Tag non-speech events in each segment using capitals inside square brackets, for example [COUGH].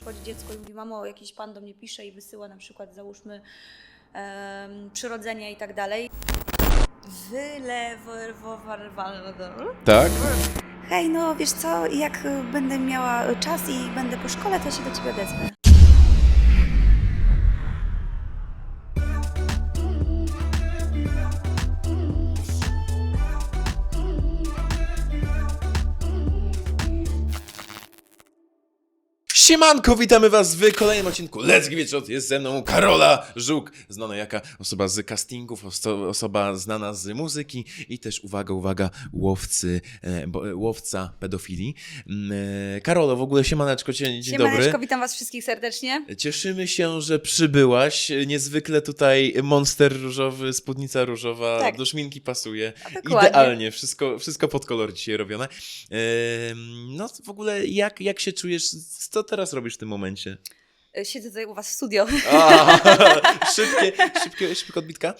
przychodzi dziecko i mówi, mamo, jakiś pan do mnie pisze i wysyła na przykład, załóżmy, em, przyrodzenia i tak dalej. Wylewowar... Tak? Hej, no wiesz co, jak będę miała czas i będę po szkole, to się do ciebie odezwę. Siemanko, witamy was w kolejnym odcinku Let's Give It Shot. Jest ze mną Karola Żuk, znana jaka osoba z castingów, oso- osoba znana z muzyki i też, uwaga, uwaga, łowcy, e, bo, e, łowca pedofilii. Mm, e, Karolo, w ogóle siemaneczko, dzień, dzień Siemaneczko, dobry. witam was wszystkich serdecznie. Cieszymy się, że przybyłaś. Niezwykle tutaj monster różowy, spódnica różowa, Tak. do szminki pasuje. dokładnie. Idealnie, wszystko, wszystko pod kolor dzisiaj robione. Ehm, no w ogóle jak, jak się czujesz? Co teraz robisz w tym momencie? Y, Siedzę tutaj u was w studio. A, [LAUGHS] szybkie, szybkie, szybka odbitka.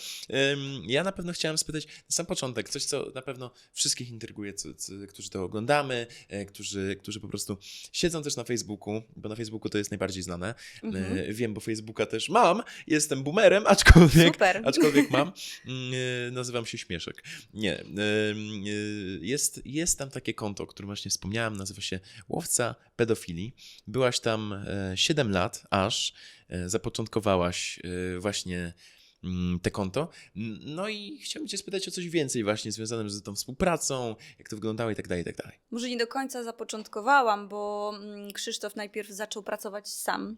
Ja na pewno chciałem spytać na sam początek, coś, co na pewno wszystkich intryguje, co, co, którzy to oglądamy, e, którzy, którzy po prostu siedzą też na Facebooku, bo na Facebooku to jest najbardziej znane. Mhm. E, wiem, bo Facebooka też mam, jestem boomerem, aczkolwiek, Super. aczkolwiek mam. [LAUGHS] Mm, e, Nazywam się Śmieszek. Nie. e, Jest, jest tam takie konto, o którym właśnie wspomniałem, nazywa się Łowca Pedofilii. Byłaś tam e, 7 lat, aż e, zapoczątkowałaś e, właśnie mm, te konto. No i chciałbym Cię spytać o coś więcej właśnie związanym z tą współpracą, jak to wyglądało i tak dalej, i tak dalej. Może nie do końca zapoczątkowałam, bo mm, Krzysztof najpierw zaczął pracować sam,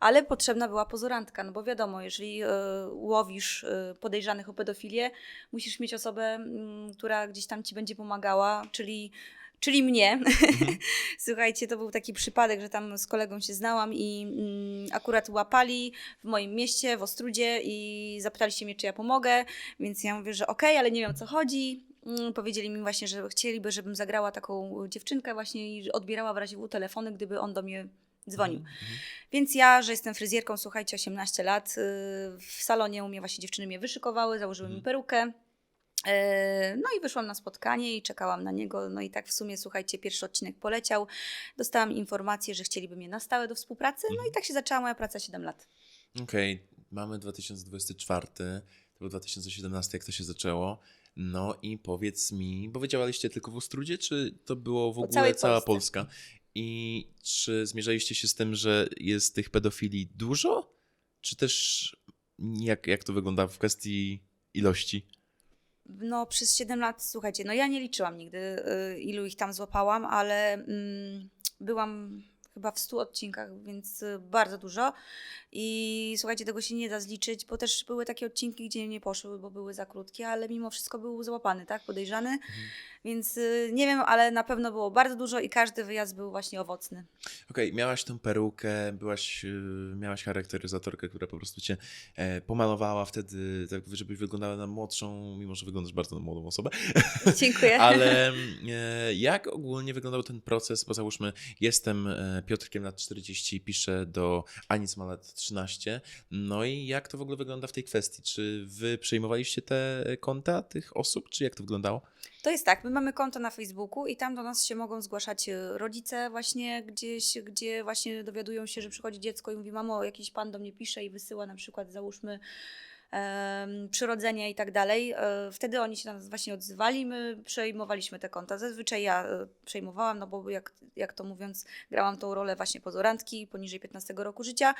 ale potrzebna była pozorantka, no bo wiadomo, jeżeli e, łowisz podejrzanych o pedofilię, musisz mieć osobę, mm, która gdzieś tam ci będzie pomagała, czyli, czyli mnie. Mhm. [LAUGHS] Słuchajcie, to był taki przypadek, że tam z kolegą się znałam i mm, akurat łapali w moim mieście, w Ostrudzie i zapytali się mnie, czy ja pomogę, więc ja mówię, że okej, ale nie wiem o co chodzi. Mm, Powiedzieli mi właśnie, że chcieliby, żebym zagrała taką dziewczynkę właśnie i odbierała w razie W telefony, gdyby on do mnie dzwonił. Mhm, mhm. Więc ja, że jestem fryzjerką, słuchajcie, 18 lat, yy, w salonie u mnie właśnie dziewczyny mnie wyszykowały, założyły mi Mhm. perukę. Yy, No i wyszłam na spotkanie i czekałam na niego. No i tak w sumie, słuchajcie, pierwszy odcinek poleciał. Dostałam informację, że chcieliby mnie na stałe do współpracy. No i tak się zaczęła moja praca 7 lat. Okej, mamy 2024, to był 2017, jak to się zaczęło. No i powiedz mi, bo wy działaliście tylko w Ostrudzie, czy to było w ogóle cała Polsce. Polska? I czy zmierzaliście się z tym, że jest tych pedofili dużo? Czy też jak, jak to wygląda w kwestii ilości? No, przez 7 lat, słuchajcie, no ja nie liczyłam nigdy, y, ilu ich tam złapałam, ale mm, byłam chyba w 100 odcinkach, więc y, bardzo dużo. I słuchajcie, tego się nie da zliczyć, bo też były takie odcinki, gdzie nie poszły, bo były za krótkie, ale mimo wszystko był złapany, tak, podejrzany. Więc y, nie wiem, ale na pewno było bardzo dużo i każdy wyjazd był właśnie owocny. Okej, miałaś tą perukę, byłaś, yy, miałaś charakteryzatorkę, która po prostu cię e, pomalowała wtedy, tak, żebyś wyglądała na młodszą, mimo że wyglądasz bardzo na młodą osobę. Dziękuję. [LAUGHS] Ale e, jak ogólnie wyglądał ten proces? Bo załóżmy, jestem e, Piotrkiem lat 40, piszę do Ani, co ma lat 13. No i jak to w ogóle wygląda w tej kwestii? Czy wy przejmowaliście te konta tych osób, czy jak to wyglądało? To jest tak, my mamy konto na Facebooku i tam do nas się mogą zgłaszać e, rodzice właśnie gdzieś, gdzie właśnie dowiadują się, że przychodzi dziecko i mówi, mamo, jakiś pan do mnie pisze i wysyła na przykład, załóżmy, przyrodzenia i tak dalej. E, Wtedy oni się na nas właśnie odzywali, my przejmowaliśmy te konta. Zazwyczaj ja e, przejmowałam, no bo jak, jak to mówiąc, grałam tą rolę właśnie pozorantki poniżej 15 roku życia.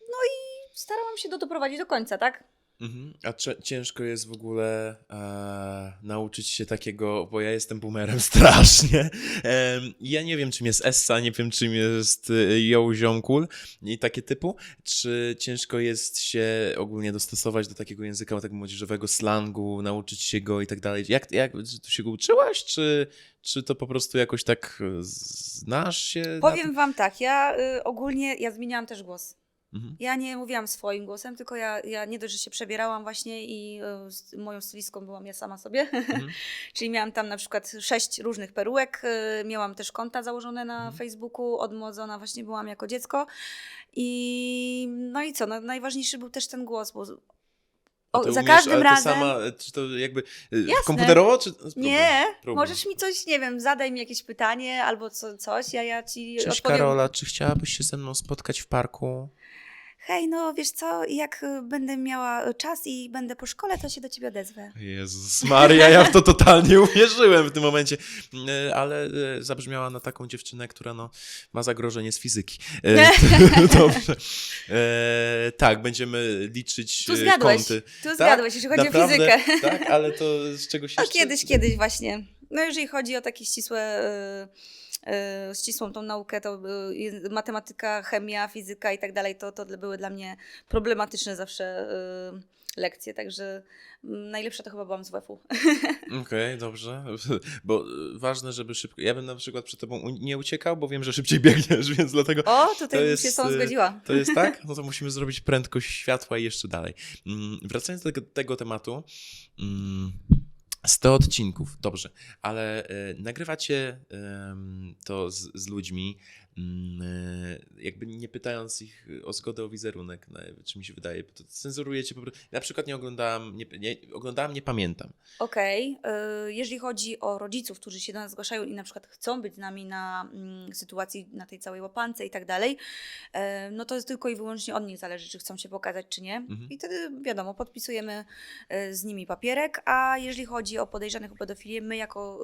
No i starałam się to doprowadzić do końca, tak? Mhm. A cze- ciężko jest w ogóle e, nauczyć się takiego, bo ja jestem boomerem [LAUGHS] strasznie. Em, ja nie wiem, czym jest essa, nie wiem, czym jest yo, ziomkul i takie typu. Czy ciężko jest się ogólnie dostosować do takiego języka tak młodzieżowego, slangu, nauczyć się go i tak dalej? Jak, jak tu się go uczyłaś, czy, czy to po prostu jakoś tak e, znasz się? na Powiem tym? wam tak, ja y, ogólnie, ja zmieniałam też głos. Mhm. Ja nie mówiłam swoim głosem, tylko ja, ja nie dość, że się przebierałam właśnie i y, moją stylistką byłam ja sama sobie. Mhm. [LAUGHS] Czyli miałam tam na przykład sześć różnych perułek, y, miałam też konta założone na Mhm. Facebooku, odmłodzona właśnie byłam jako dziecko. I no i co, no, najważniejszy był też ten głos, bo O, za umiesz, każdym ale razem- sama, czy to jakby Jasne. komputerowo, czy... Próbuj, Nie, próbuj. możesz mi coś, nie wiem, zadaj mi jakieś pytanie albo co, coś, ja, ja ci Cześć odpowiem. Karola, czy chciałabyś się ze mną spotkać w parku? Hej, no wiesz co, jak y, będę miała y, czas i będę po szkole, to się do ciebie odezwę. Jezus Maria, ja w to totalnie uwierzyłem w tym momencie, E, ale e, zabrzmiała na taką dziewczynę, która no, ma zagrożenie z fizyki. E, [LAUGHS] Dobrze. E, tak, będziemy liczyć Tu zgadłeś, kąty. tu zgadłeś, jeśli chodzi o Naprawdę? fizykę. Tak, ale to z czegoś No jeszcze... kiedyś, kiedyś właśnie. No jeżeli chodzi o takie ścisłe, y, ścisłą tą naukę, to y, matematyka, chemia, fizyka i tak dalej, to, to były dla mnie problematyczne zawsze y, lekcje, także mm, najlepsza to chyba byłam z WF-u. [LAUGHS] Okej, dobrze. [LAUGHS] Bo ważne, żeby szybko... Ja bym na przykład przed tobą nie uciekał, bo wiem, że szybciej [LAUGHS] biegniesz, więc dlatego... O, To tutaj bym jest, się z tą y, zgodziła. To jest tak? No to musimy zrobić prędkość światła i jeszcze dalej. Mm, Wracając do tego, tego tematu. Mm, 100 odcinków, dobrze, ale e, nagrywacie em, to z, z ludźmi, jakby nie pytając ich o zgodę o wizerunek, czy mi się wydaje, to cenzurujecie po prostu. Na przykład nie oglądałam, nie, nie, oglądałam, nie pamiętam. Okej, y, jeżeli chodzi o rodziców, którzy się do nas zgłaszają i na przykład chcą być z nami na mm, sytuacji, na tej całej łapance i tak dalej, e, no to tylko i wyłącznie od nich zależy, czy chcą się pokazać, czy nie. Mhm. I wtedy wiadomo, podpisujemy e, z nimi papierek, a jeżeli chodzi o podejrzanych o pedofilię, my jako,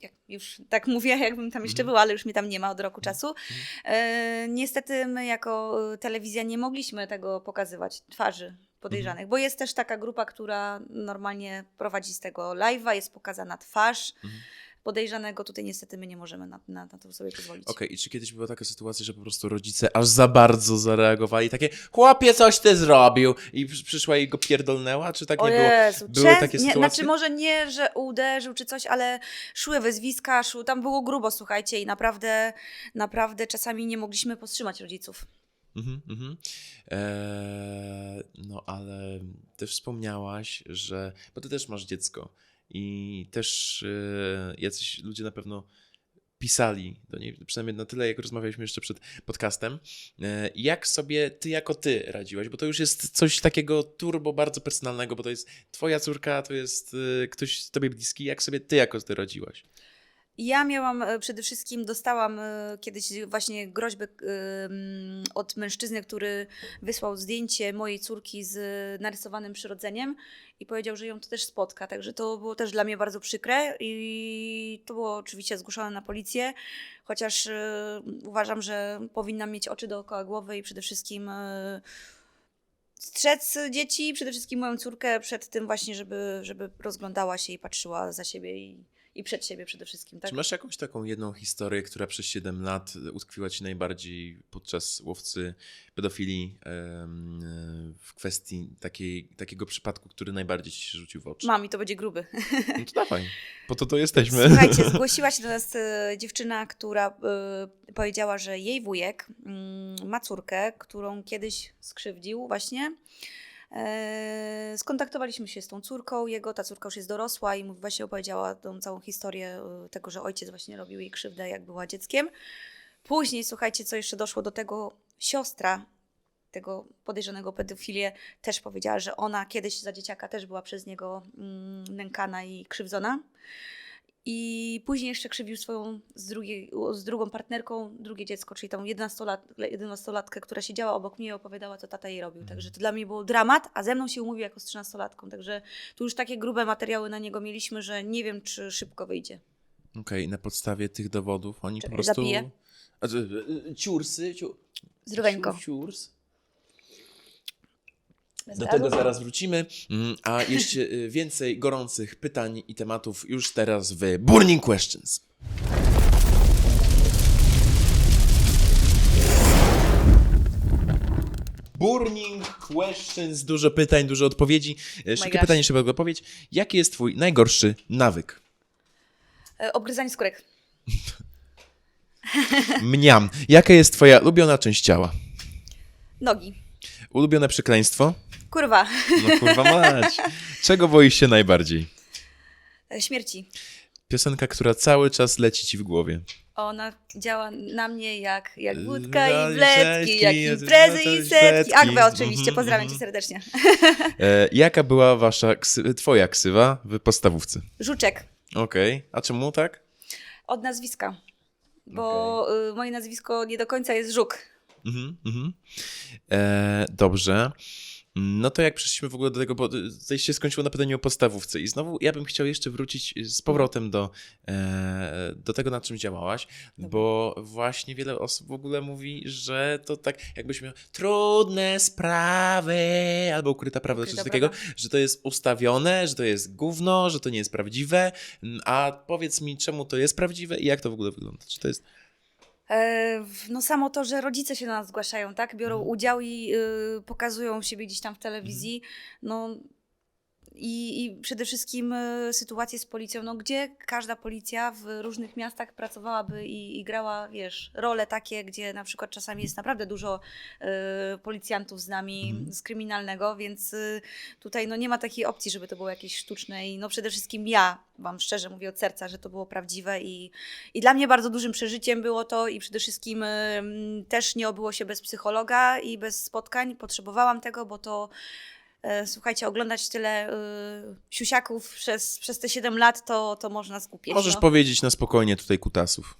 jak już tak mówię, jakbym tam jeszcze Mhm. była, ale już mnie tam nie ma od roku czasu, e, niestety my jako y, telewizja nie mogliśmy tego pokazywać, twarzy podejrzanych, bo jest też taka grupa, która normalnie prowadzi z tego live'a, jest pokazana twarz. Mhm. Podejrzanego, tutaj niestety my nie możemy na, na, na to sobie pozwolić. Okej, i czy kiedyś była taka sytuacja, że po prostu rodzice aż za bardzo zareagowali, takie chłopie, coś ty zrobił i przy- przyszła i go pierdolnęła, czy tak nie było? Były częst- takie nie, sytuacje? Znaczy może nie, że uderzył czy coś, ale szły wyzwiska, szły, tam było grubo, słuchajcie, i naprawdę, naprawdę czasami nie mogliśmy powstrzymać rodziców. Mhm, mhm. Eee, no ale też wspomniałaś, że. Bo ty też masz dziecko i też e, jacyś ludzie na pewno pisali do niej, przynajmniej na tyle, jak rozmawialiśmy jeszcze przed podcastem. E, jak sobie ty jako ty radziłaś? Bo to już jest coś takiego turbo bardzo personalnego, bo to jest twoja córka, to jest e, ktoś tobie bliski. Jak sobie ty jako ty radziłaś? Ja miałam e, przede wszystkim, dostałam e, kiedyś właśnie groźbę e, od mężczyzny, który wysłał zdjęcie mojej córki z narysowanym przyrodzeniem i powiedział, że ją to też spotka. Także to było też dla mnie bardzo przykre i to było oczywiście zgłoszone na policję, chociaż uważam, że powinnam mieć oczy dookoła głowy i przede wszystkim strzec dzieci, przede wszystkim moją córkę przed tym właśnie, żeby, żeby rozglądała się i patrzyła za siebie i, i przed siebie przede wszystkim. Tak? Czy masz jakąś taką jedną historię, która przez 7 lat utkwiła ci najbardziej podczas łowcy pedofilii em, w kwestii takiej, takiego przypadku, który najbardziej ci się rzucił w oczy? Mam i to będzie gruby. No to dawaj, po to to [LAUGHS] jesteśmy. Słuchajcie, zgłosiła się do nas e, dziewczyna, która e, powiedziała, że jej wujek mm, ma córkę, którą kiedyś skrzywdził właśnie. E, skontaktowaliśmy się z tą córką jego, ta córka już jest dorosła i właśnie opowiedziała tą całą historię e, tego, że ojciec właśnie robił jej krzywdę, jak była dzieckiem. Później, słuchajcie, co jeszcze doszło do tego, siostra tego podejrzanego pedofilię też powiedziała, że ona kiedyś za dzieciaka też była przez niego mm, nękana i krzywdzona. I później jeszcze krzywił swoją z, drugiej, z drugą partnerką drugie dziecko, czyli tą 11-lat, 11-latkę, która siedziała obok mnie i opowiadała, co tata jej robił. Także to dla mnie był dramat, a ze mną się umówił jako z 13-latką. Także tu już takie grube materiały na niego mieliśmy, że nie wiem, czy szybko wyjdzie. Okej, na podstawie tych dowodów oni Czekaj, po prostu... zapiję. A, czy- y, ciursy, ciu... Zdróweczko. ciu- Ciurs. Do tego zaraz wrócimy, Mm, a jeszcze y, więcej gorących pytań i tematów już teraz w Burning Questions. Burning Questions, dużo pytań, dużo odpowiedzi. E, Szybkie gosh. pytanie, szybka odpowiedź. Jaki jest twój najgorszy nawyk? E, Obgryzanie skórek. [LAUGHS] Mniam. Jaka jest twoja ulubiona część ciała? Nogi. Ulubione przekleństwo? Kurwa. No kurwa mać. Czego boisz się najbardziej? E, Śmierci. Piosenka, która cały czas leci ci w głowie. Ona działa na mnie jak, jak wódka i i bledki, setki, jak imprezy i setki. Agwe oczywiście, Mhm, pozdrawiam cię mhm. serdecznie. [LAUGHS] E, jaka była wasza, ksy, twoja ksywa w podstawówce? Żuczek. Okej, a czemu tak? Od nazwiska. Bo y, moje nazwisko nie do końca jest Żuk. Mhm, mhm. E, dobrze. No to jak przeszliśmy w ogóle do tego, bo tutaj się skończyło na pytaniu o podstawówce i znowu ja bym chciał jeszcze wrócić z powrotem do, e, do tego, nad czym działałaś, bo właśnie wiele osób w ogóle mówi, że to tak jakbyś miał trudne sprawy albo ukryta prawda, Ukryta coś takiego, prawda. że to jest ustawione, że to jest gówno, że to nie jest prawdziwe, a powiedz mi, czemu to jest prawdziwe i jak to w ogóle wygląda? Czy to jest... E, No samo to, że rodzice się do nas zgłaszają, tak? Biorą Mhm. udział i y, pokazują siebie gdzieś tam w telewizji. No i, i przede wszystkim y, sytuacje z policją, no gdzie każda policja w różnych miastach pracowałaby i, i grała, wiesz, role takie, gdzie na przykład czasami jest naprawdę dużo y, policjantów z nami Mhm. z kryminalnego, więc y, tutaj no nie ma takiej opcji, żeby to było jakieś sztuczne i no przede wszystkim ja wam szczerze mówię od serca, że to było prawdziwe i, i dla mnie bardzo dużym przeżyciem było to i przede wszystkim ym, też nie obyło się bez psychologa i bez spotkań. Potrzebowałam tego, bo to e, słuchajcie, oglądać tyle y, siusiaków przez, przez te 7 lat, to, to można skupić. Możesz no. powiedzieć na spokojnie tutaj kutasów.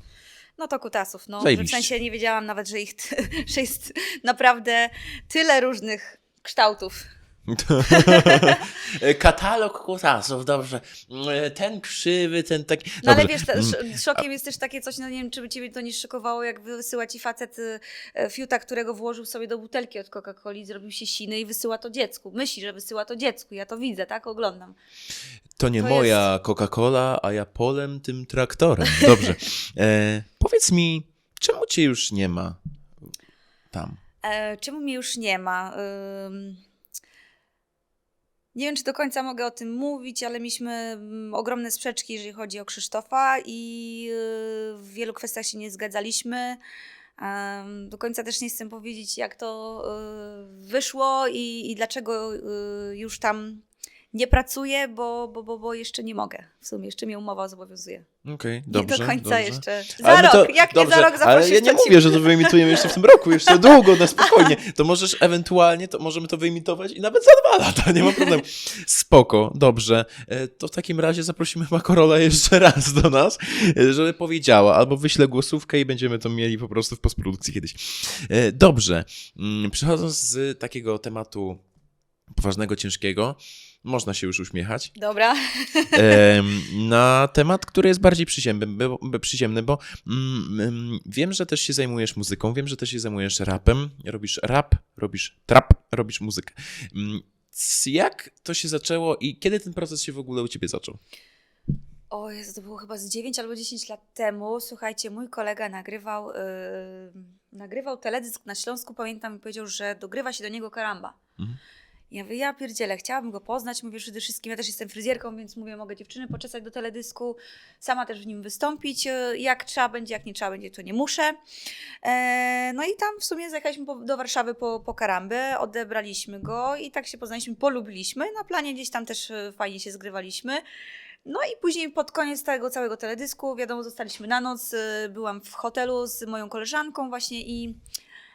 no to kutasów, no. W sensie nie wiedziałam nawet, że ich [LAUGHS] że jest naprawdę tyle różnych kształtów. Katalog kutasów, dobrze. E, Ten krzywy, ten taki. No ale Dobrze. wiesz, Mm, sz- szokiem jest też takie coś, no nie wiem, czy by ciebie to nie szykowało, jak wysyła ci facet y, e, fiuta, którego włożył sobie do butelki od Coca-Coli, zrobił się siny i wysyła to dziecku. Myśli, że wysyła to dziecku. Ja to widzę, tak? Oglądam. To nie to moja Coca-Cola, a ja polem tym traktorem. Dobrze. [LAUGHS] E, powiedz mi, czemu cię już nie ma tam? E, czemu mnie już nie ma? Ym, Nie wiem, czy do końca mogę o tym mówić, ale mieliśmy mm, ogromne sprzeczki, jeżeli chodzi o Krzysztofa i y, w wielu kwestiach się nie zgadzaliśmy. Do końca też nie chcę powiedzieć, jak to y, wyszło i, i dlaczego y, już tam nie pracuję, bo, bo, bo, bo jeszcze nie mogę. W sumie jeszcze mnie umowa zobowiązuje. Okej, dobrze. nie do końca dobrze. jeszcze. Za Ale rok, to- jak dobrze, nie za rok zaprosisz, Ale ja nie ci- mówię, że to wyemitujemy jeszcze w tym roku, jeszcze [LAUGHS] długo, na spokojnie. To możesz ewentualnie, to możemy to wyemitować i nawet za dwa lata, nie ma problemu. Spoko, dobrze. E, To w takim razie zaprosimy Makorola jeszcze raz do nas, e, żeby powiedziała, albo wyślę głosówkę i będziemy to mieli po prostu w postprodukcji kiedyś. E, Dobrze. Mm, Przechodząc z takiego tematu poważnego, ciężkiego, można się już uśmiechać Dobra. [LAUGHS] na temat, który jest bardziej przyziemny, przyziemny, bo mm, mm, wiem, że też się zajmujesz muzyką, wiem, że też się zajmujesz rapem, robisz rap, robisz trap, robisz muzykę. Mm, Jak to się zaczęło i kiedy ten proces się w ogóle u ciebie zaczął? O Jezu, to było chyba z 9 albo 10 lat temu. Słuchajcie, mój kolega nagrywał, yy, nagrywał teledysk na Śląsku, pamiętam, i powiedział, że dogrywa się do niego karamba. Mhm. Ja mówię, ja pierdzielę, chciałabym go poznać, mówię przede wszystkim, ja też jestem fryzjerką, więc mówię, mogę dziewczyny poczesać do teledysku, sama też w nim wystąpić, yy, jak trzeba będzie, jak nie trzeba będzie, to nie muszę. E, no i tam w sumie zajechaliśmy do Warszawy po, po karambę, odebraliśmy go i tak się poznaliśmy, polubiliśmy, na planie gdzieś tam też yy, fajnie się zgrywaliśmy. No i później pod koniec tego całego teledysku, wiadomo, zostaliśmy na noc. Byłam w hotelu z moją koleżanką właśnie i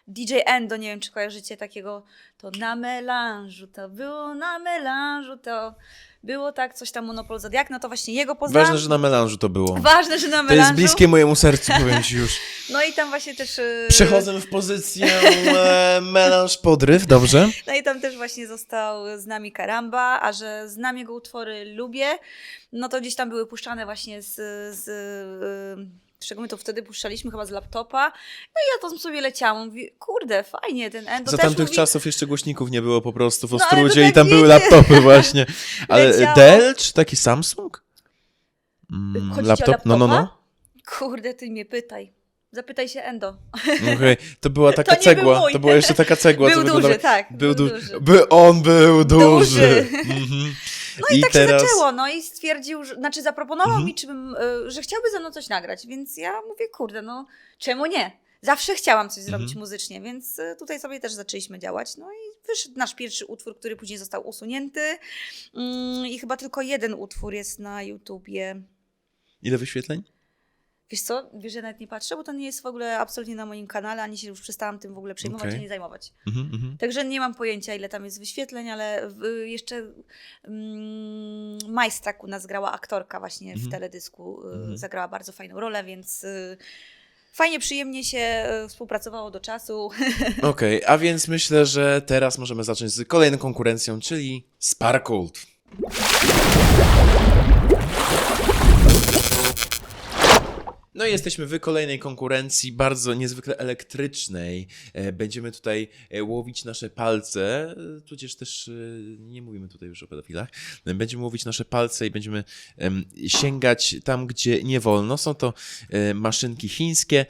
DJ Endo, nie wiem czy kojarzycie takiego, to na melanżu, to było na melanżu, to było tak, coś tam Monopol Zodiak, no to właśnie jego poznałam. Ważne, że na melanżu to było. Ważne, że na To melanżu. jest bliskie mojemu sercu, [LAUGHS] powiem ci już. No i tam właśnie też... y, Przechodzę w pozycję e, melanż podryw, dobrze? No i tam też właśnie został z nami Karamba, a że znam jego utwory lubię, no to gdzieś tam były puszczane właśnie z... z z czego my to wtedy puszczaliśmy, chyba z laptopa. No i ja to sobie leciałam. Mówię, kurde, fajnie, ten Endo Za też tamtych mówi, czasów jeszcze głośników nie było po prostu w No, to Ostrudzie i tak tam były laptopy właśnie. [LAUGHS] Ale Leciało. Dell czy taki Samsung? Mm, laptop? No, no, no. Kurde, ty mnie pytaj. Zapytaj się Endo. [LAUGHS] Okej, To była [LAUGHS] taka był cegła. mój. To była jeszcze taka cegła. Był co duży, wyglądała- tak. Był, był du- duży. By on był duży. Duży. Mhm. No i, tak teraz... się zaczęło, no i stwierdził, że, znaczy zaproponował Mhm. mi, czy bym, y, że chciałby ze mną coś nagrać, więc ja mówię, kurde, no czemu nie? Zawsze chciałam coś zrobić Mhm. muzycznie, więc y, tutaj sobie też zaczęliśmy działać. No i wyszedł nasz pierwszy utwór, który później został usunięty. Mm, I chyba tylko jeden utwór jest na YouTubie. Ile wyświetleń? Wiesz co, wiesz, że nawet nie patrzę, bo to nie jest w ogóle absolutnie na moim kanale, ani się już przestałam tym w ogóle przejmować, Okej. ani zajmować. Mhm, mhm. Także nie mam pojęcia, ile tam jest wyświetleń, ale w, jeszcze mm, Majstrak u nas grała aktorka właśnie Mhm. w teledysku. y, Mhm. Zagrała bardzo fajną rolę, więc y, fajnie, przyjemnie się y, współpracowało do czasu. [LAUGHS] Okej, a więc myślę, że teraz możemy zacząć z kolejną konkurencją, czyli Sparkult. No i jesteśmy w kolejnej konkurencji, bardzo niezwykle elektrycznej. E, Będziemy tutaj e, łowić nasze palce, e, tudzież też nie mówimy tutaj już o pedofilach. Będziemy łowić nasze palce i będziemy em, sięgać tam, gdzie nie wolno. Są to maszynki chińskie,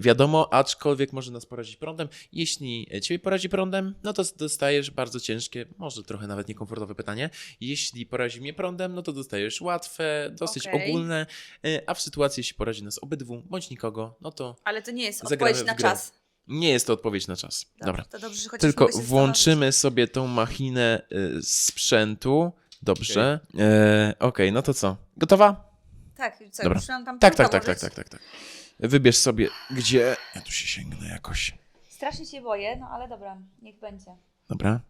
wiadomo, aczkolwiek może nas porazić prądem. Jeśli ciebie porazi prądem, no to dostajesz bardzo ciężkie, może trochę nawet niekomfortowe pytanie. Jeśli porazi mnie prądem, no to dostajesz łatwe, dosyć Okej. ogólne, a w sytuacji, jeśli porazi nas obydwu, bądź nikogo, no to Ale to nie jest odpowiedź na czas. nie jest to odpowiedź na czas. Dobra. To dobrze, że Tylko włączymy sobie tą machinę y, sprzętu. Dobrze. E, Okej, no to co? Gotowa? Tak, co, Dobra. tam Tak, tak, tak, tak, tak, tak, tak. Wybierz sobie, gdzie. Ja tu się sięgnę jakoś. Strasznie się boję, no ale dobra, niech będzie. Dobra.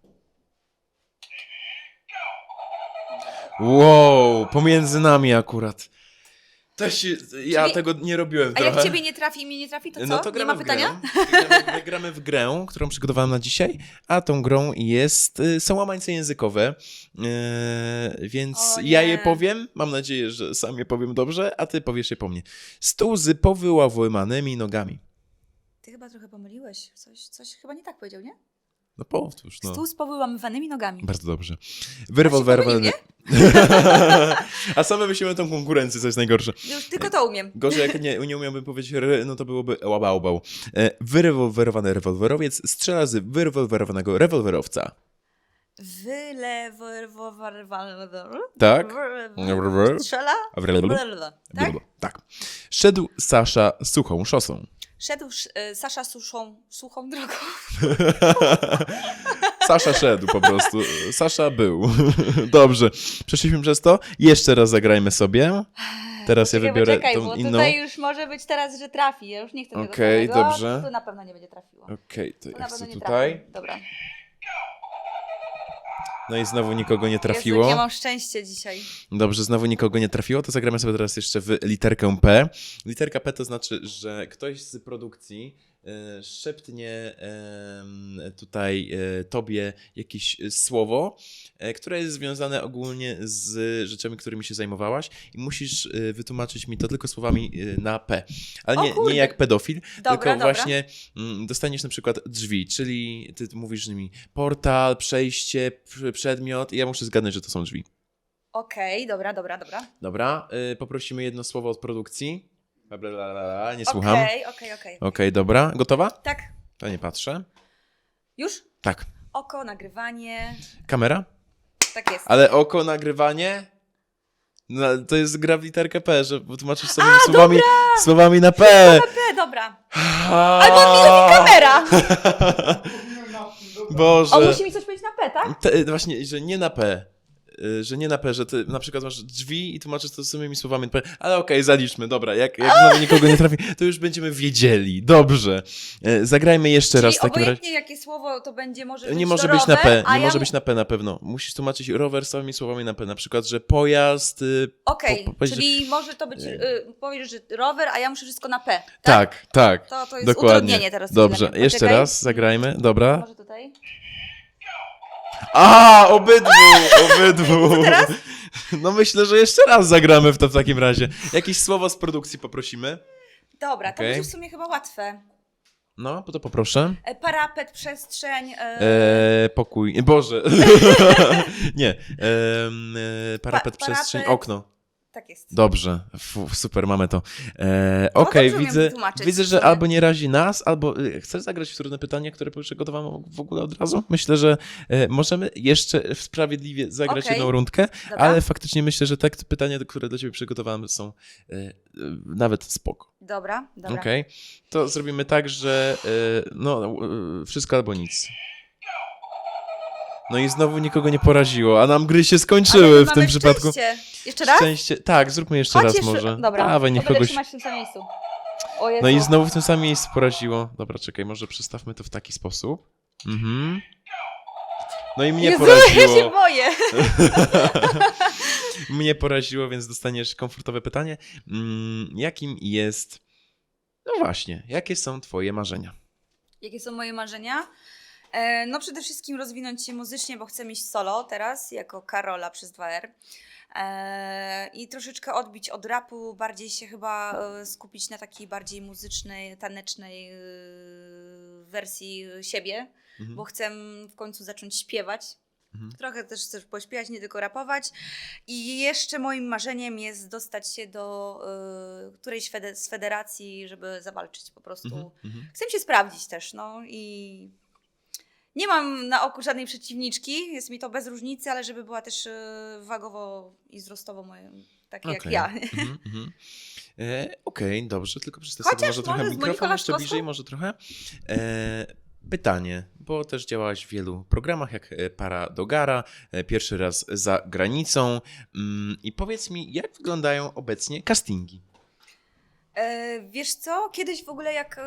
Wow, pomiędzy nami akurat. Ja Czyli- tego nie robiłem A trochę. jak ciebie nie trafi i mnie nie trafi, to co? No to nie gramy ma w pytania? Grę. Gramy, gramy w grę, którą przygotowałem na dzisiaj, a tą grą jest, y, są łamańce językowe, yy, więc O ja nie. je powiem, mam nadzieję, że sam je powiem dobrze, a ty powiesz je po mnie. Stół z powyłamanymi nogami. Ty chyba trochę pomyliłeś. Coś, coś chyba nie tak powiedział, nie? No powtórz, no. Stół z powyłamywanymi nogami. Bardzo dobrze. Wyrewolwerowany. nie? [LAUGHS] a same myślimy tą konkurencję, co jest najgorsze. Już tylko to umiem. Gorzej, jak nie, nie umiałbym powiedzieć no to byłoby łabałbał. E, Wyrewolwerowany rewolwerowiec strzela z wyrewolwerowanego rewolwerowca. Tak? Strzela? A w- Tak? Tak. Szedł Sasza suchą szosą. Szedł e, Sasza suszą, suchą drogą. [LAUGHS] Sasza szedł po prostu. Sasza był. [LAUGHS] Dobrze. Przeszliśmy przez to. Jeszcze raz zagrajmy sobie. Teraz ja Czekaj, wybiorę poczekaj, tą bo inną. tutaj już może być teraz, że trafi. Ja już nie chcę tego Okej, samego. dobrze. Tu na pewno nie będzie trafiło. Okej, to Tu ja na chcę pewno nie tutaj. trafi. Dobra. No i znowu nikogo nie Jezu, trafiło. ja mam szczęście dzisiaj. Dobrze, znowu nikogo nie trafiło, to zagramy sobie teraz jeszcze w literkę P. Literka P to znaczy, że ktoś z produkcji szeptnie em, tutaj e, tobie jakieś e, słowo, e, które jest związane ogólnie z rzeczami, którymi się zajmowałaś i musisz e, wytłumaczyć mi to tylko słowami e, na P. Ale nie, nie jak pedofil, Dobra, tylko dobra. właśnie mm, dostaniesz na przykład drzwi, czyli ty mówisz nimi portal, przejście, pr- przedmiot i ja muszę zgadnąć, że to są drzwi. Okej, dobra, dobra, dobra. Dobra, y, poprosimy jedno słowo od produkcji. Bla, bla, bla, bla, bla, nie słucham. Okej, Okej, okej, okej. dobra. Gotowa? Tak, To nie patrzę. już? Tak. Oko, nagrywanie. Kamera? Tak jest. Ale oko, nagrywanie? No, to jest gra w literkę P, że tłumaczysz sobie słowami, słowami na P. P, dobra. Albo Kamera! [LAUGHS] Boże. On musi mi coś powiedzieć na P, tak? Te, właśnie, że nie na P. Y, Że nie na P, że ty na przykład masz drzwi i tłumaczysz to samymi słowami na P. Ale okej, zaliczmy, dobra. Jak, jak znowu nikogo nie trafi, to już będziemy wiedzieli. Dobrze. E, Zagrajmy jeszcze Czyli raz w takim razie. jakie słowo to będzie, może być Nie może być na rower, P, a nie ja może mu- być na P na pewno. Musisz tłumaczyć rower samymi słowami na P. Na przykład, że pojazd. y, Okej, po- po- czyli może to być, y, powiesz, że rower, a ja muszę wszystko na P, tak? Tak, tak. To, to jest Dokładnie. utrudnienie teraz. Dobrze, jeszcze raz zagrajmy. Dobra. Może tutaj? A, obydwu, obydwu. [LAUGHS] Teraz? No myślę, że jeszcze raz zagramy w to w takim razie. Jakieś słowo z produkcji poprosimy. Dobra, to Okej. będzie w sumie chyba łatwe. No, to poproszę. E, parapet, przestrzeń. E, Eee, pokój. Boże. [LAUGHS] Nie. E, parapet, Pa- przestrzeń, parapet. okno. Tak jest. Dobrze, super, mamy to. E, No, Okej, umiem widzę, widzę, że albo nie razi nas, albo y, chcesz zagrać w trudne pytanie, które przygotowałem w ogóle od razu? Myślę, że e, możemy jeszcze sprawiedliwie zagrać Okej. jedną rundkę, Dobra. ale faktycznie myślę, że te pytania, które dla ciebie przygotowałem są e, e, nawet spoko. Dobra, dobra. Okej, to zrobimy tak, że e, no, e, wszystko albo nic. No i znowu nikogo nie poraziło, a nam gry się Ale skończyły w mamy tym przypadku. Szczęście. Jeszcze raz? Szczęście. Tak, zróbmy jeszcze Chodź raz jeszcze- może. Dobra, Dawaj, niech kogoś. trzymać w tym samym miejscu. O Jezu. No i znowu w tym samym miejscu poraziło. Dobra, czekaj, może przestawmy to w taki sposób. Mhm. No i mnie Jezu, [LAUGHS] ja się boję. [LAUGHS] mnie poraziło, więc dostaniesz komfortowe pytanie. Mm, jakim jest. No właśnie, jakie są Twoje marzenia? Jakie są moje marzenia? E, No przede wszystkim rozwinąć się muzycznie, bo chcę mieć solo teraz, jako Karola przez 2R. E, I troszeczkę odbić od rapu, bardziej się chyba e, skupić na takiej bardziej muzycznej, tanecznej wersji siebie, Mhm. bo chcę w końcu zacząć śpiewać. Mhm. Trochę też chcę pośpiewać, nie tylko rapować. I jeszcze moim marzeniem jest dostać się do y, którejś fede- z federacji, żeby zawalczyć po prostu. Mhm, mhm. Chcę się sprawdzić też, no i nie mam na oku żadnej przeciwniczki, jest mi to bez różnicy, ale żeby była też y, wagowo i wzrostowo moje, takie jak Okej. ja. Mhm, mhm. E, Okej, dobrze, tylko przetestuję Chociaż może trochę może Moniką mikrofon jeszcze bliżej, może trochę. E, pytanie, bo też działałaś w wielu programach, jak e, Para do Gara, e, pierwszy raz za granicą. Mm, I powiedz mi, jak wyglądają obecnie castingi? E, wiesz co, kiedyś w ogóle jak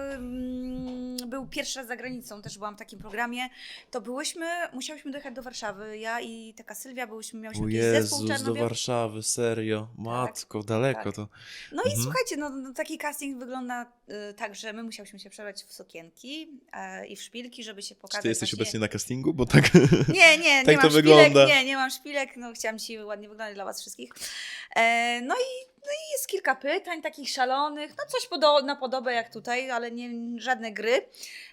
był pierwszy raz za granicą, też byłam w takim programie, to byłyśmy, musiałyśmy dojechać do Warszawy, ja i taka Sylwia byłyśmy, miałyśmy O jakiś zespół Jezus, do. Warszawy, serio, matko, daleko tak. to. No i Mhm. słuchajcie, no, no taki casting wygląda y, tak, że my musiałyśmy się przebrać w sukienki e, i w szpilki, żeby się Czy pokazać. ty jesteś właśnie... obecnie na castingu? Bo tak... [LAUGHS] Nie, nie, [LAUGHS] Tak nie to mam wygląda. szpilek, nie, nie mam szpilek, no chciałam ci ładnie wyglądać dla was wszystkich. E, i, no i jest kilka pytań takich szalonych, no coś podo- na podobę jak tutaj, ale nie żadne gry.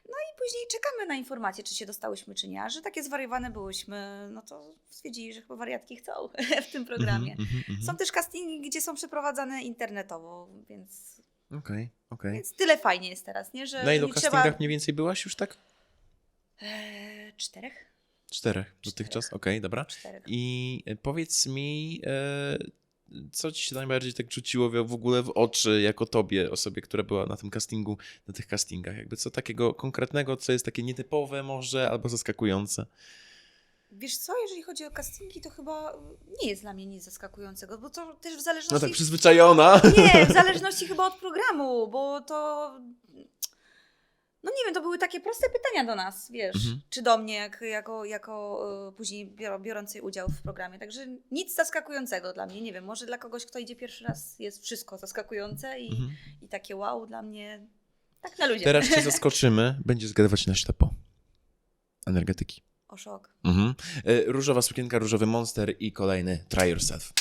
No i później czekamy na informacje, czy się dostałyśmy, czy nie. A że takie zwariowane byłyśmy, no to stwierdzili, że chyba wariatki chcą [LAUGHS] w tym programie. Mhm, mhm, mhm. Są też castingi, gdzie są przeprowadzane internetowo, więc, Okej, okej. więc tyle fajnie jest teraz, nie? Że Na ilu castingach trzeba... mniej więcej byłaś już tak? Eee, czterech? Czterech dotychczas, okej, dobra. Czterech. I e, powiedz mi, e, co ci się najbardziej tak rzuciło w ogóle w oczy, jako tobie, osobie, która była na tym castingu, na tych castingach? Jakby co takiego konkretnego, co jest takie nietypowe może, albo zaskakujące? Wiesz co, jeżeli chodzi o castingi, to chyba nie jest dla mnie nic zaskakującego, bo to też w No zależności... tak przyzwyczajona. Nie, w zależności chyba od programu, bo to... Wiem, to były takie proste pytania do nas, wiesz, Mhm. czy do mnie, jak, jako, jako e, później bior, biorącej udział w programie. Także nic zaskakującego dla mnie. Nie wiem, może dla kogoś, kto idzie pierwszy raz, jest wszystko zaskakujące i, Mhm. i takie wow dla mnie. Tak na ludzie. Teraz cię [LAUGHS] zaskoczymy, będzie zgadywać na ślepo. Energetyki. O szok. Mhm. E, Różowa sukienka, różowy monster i kolejny Try Yourself.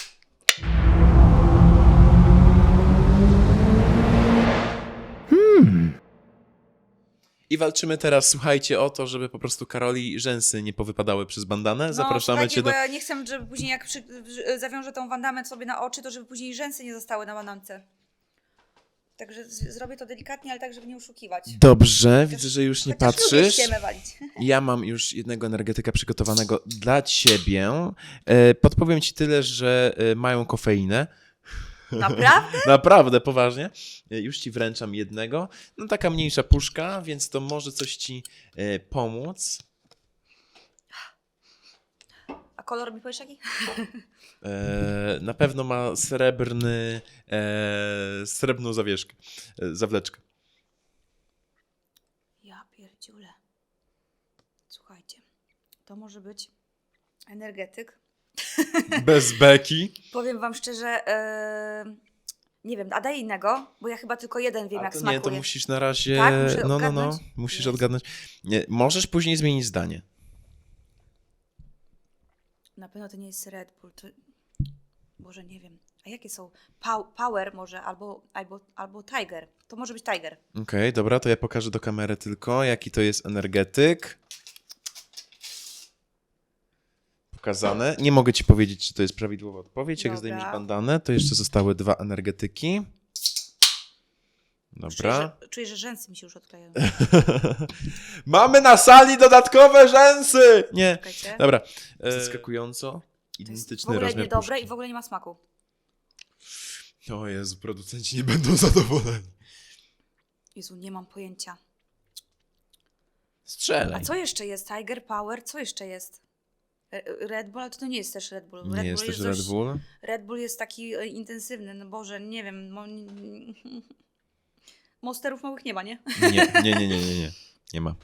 I walczymy teraz, słuchajcie, o to, żeby po prostu Karoli rzęsy nie powypadały przez bandanę. Zapraszamy słuchajcie, cię do... No, Bo ja nie chcę, żeby później jak przy, zawiążę tą wandamę sobie na oczy, to żeby później rzęsy nie zostały na banance. Także z, zrobię to delikatnie, ale tak, żeby nie oszukiwać. Dobrze, widzę, że już nie Chociaż lubię patrzysz. ściemę walić. [LAUGHS] Ja mam już jednego energetyka przygotowanego dla ciebie. E, Podpowiem ci tyle, że e, mają kofeinę. Naprawdę? [LAUGHS] Naprawdę, poważnie. E, Już ci wręczam jednego. No taka mniejsza puszka, więc to może coś ci e, pomóc. A kolor mi powiesz jaki? E, na pewno ma srebrny, e, srebrną zawieszkę, e, zawleczkę. Ja pierdziule. Słuchajcie, to może być energetyk. [LAUGHS] Bez beki. Powiem wam szczerze, e, nie wiem, a daj innego, bo ja chyba tylko jeden wiem, A jak to smakuje. nie, to musisz na razie. Tak? Muszę no, no, no. odgadnąć? Musisz Jest. odgadnąć. Nie, możesz później zmienić zdanie. Na pewno to nie jest Red Bull. To... Boże, nie wiem. A jakie są? Pow- Power może, albo, albo, albo Tiger. To może być Tiger. Okej, dobra, to ja pokażę do kamery tylko, jaki to jest energetyk. Pokazane. Nie mogę ci powiedzieć, czy to jest prawidłowa odpowiedź. Jak Dobra. zdejmiesz bandanę, to jeszcze zostały dwa energetyki. Czuję, Dobra. że, czuję, że rzęsy mi się już odklejają. [LAUGHS] Mamy na sali dodatkowe rzęsy! Nie. Czekajcie. Dobra. E, Zaskakująco. To jest w Identyczny ogóle rozmiar niedobre i w ogóle nie ma smaku. O Jezu, producenci nie będą zadowoleni. Jezu, nie mam pojęcia. A Strzelaj. co jeszcze jest? Tiger Power? Co jeszcze jest? Red Bull, ale to nie jest też Red Bull. Nie Red jest Bull też Red dość- Bull. Red Bull jest taki e, intensywny, no Boże, nie wiem. Mo... Monsterów małych nie ma, nie? Nie, nie, nie, nie, nie, nie. Nie ma.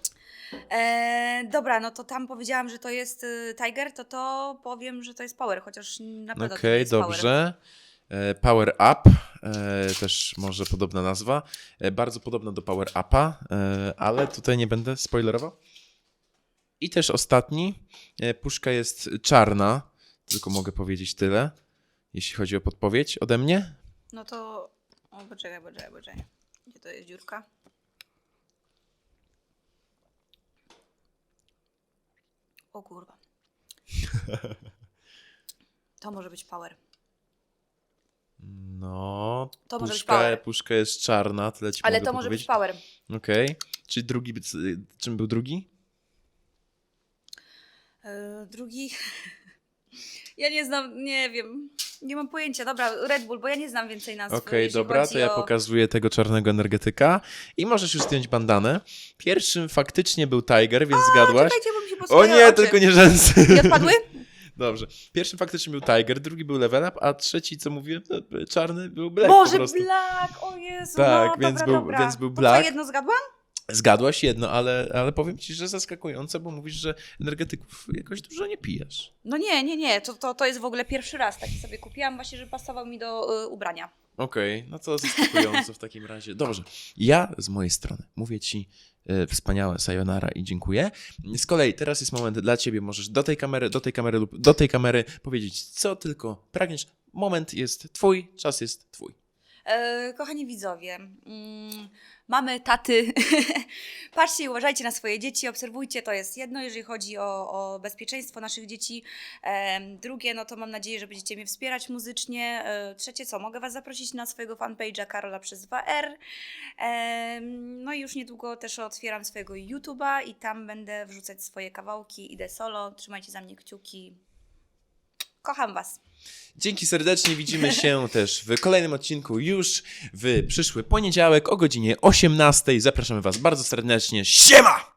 E, dobra, no to tam powiedziałam, że to jest y, Tiger, to to powiem, że to jest Power, chociaż na pewno Okej, nie jest Power. dobrze. E, Power Up, e, też może podobna nazwa. E, Bardzo podobna do Power Upa, e, ale tutaj nie będę spoilerował. I też ostatni. E, Puszka jest czarna, tylko mogę powiedzieć tyle, jeśli chodzi o podpowiedź ode mnie. No to. O, poczekaj, poczekaj, poczekaj. Gdzie to jest dziurka? O kurwa. [LAUGHS] To może być power. No, To może być puszka, power. puszka jest czarna, tyle ci Ale mogę to może być power. Okej. Czy drugi, czym był drugi? E, drugi. [LAUGHS] Ja nie znam, nie wiem. Nie mam pojęcia. Dobra, Red Bull, bo ja nie znam więcej nazw. Okej, jeśli dobra, to ja o- pokazuję tego czarnego energetyka i możesz już zdjąć bandanę. Pierwszym faktycznie był Tiger, więc zgadłaś. Czekajcie, bo mi się O nie, oczy. tylko nie rzęsy. Nie odpadły? [LAUGHS] Dobrze. Pierwszym faktycznie był Tiger, drugi był Level Up, a trzeci, co mówiłem, czarny był Black Boże, po prostu. Black, o Jezu, Tak, no, więc dobra, był- dobra. więc był To Black. co, jedno zgadłam? Zgadłaś jedno, ale, ale powiem ci, że zaskakujące, bo mówisz, że energetyków jakoś dużo nie pijesz. No nie, nie, nie, to, to, to jest w ogóle pierwszy raz taki sobie kupiłam właśnie, że pasował mi do y, ubrania. Okej, no to zaskakująco w takim razie. Dobrze, ja z mojej strony mówię ci e, wspaniałe sayonara i dziękuję. Z kolei teraz jest moment dla ciebie, możesz do tej kamery, do tej kamery lub do tej kamery powiedzieć co tylko pragniesz. Moment jest twój, czas jest twój. E, kochani widzowie, mm, mamy taty. [LAUGHS] Patrzcie i uważajcie na swoje dzieci, obserwujcie, to jest jedno, jeżeli chodzi o, o bezpieczeństwo naszych dzieci. Drugie, no to mam nadzieję, że będziecie mnie wspierać muzycznie. E, trzecie, co, mogę Was zaprosić na swojego fanpage'a Karola przez 2R. Em, no i już niedługo też otwieram swojego YouTube'a i tam będę wrzucać swoje kawałki, idę solo. Trzymajcie za mnie kciuki. Kocham Was. Dzięki serdecznie, widzimy się [LAUGHS] też w kolejnym odcinku już w przyszły poniedziałek o godzinie 18. Zapraszamy Was bardzo serdecznie. Siema!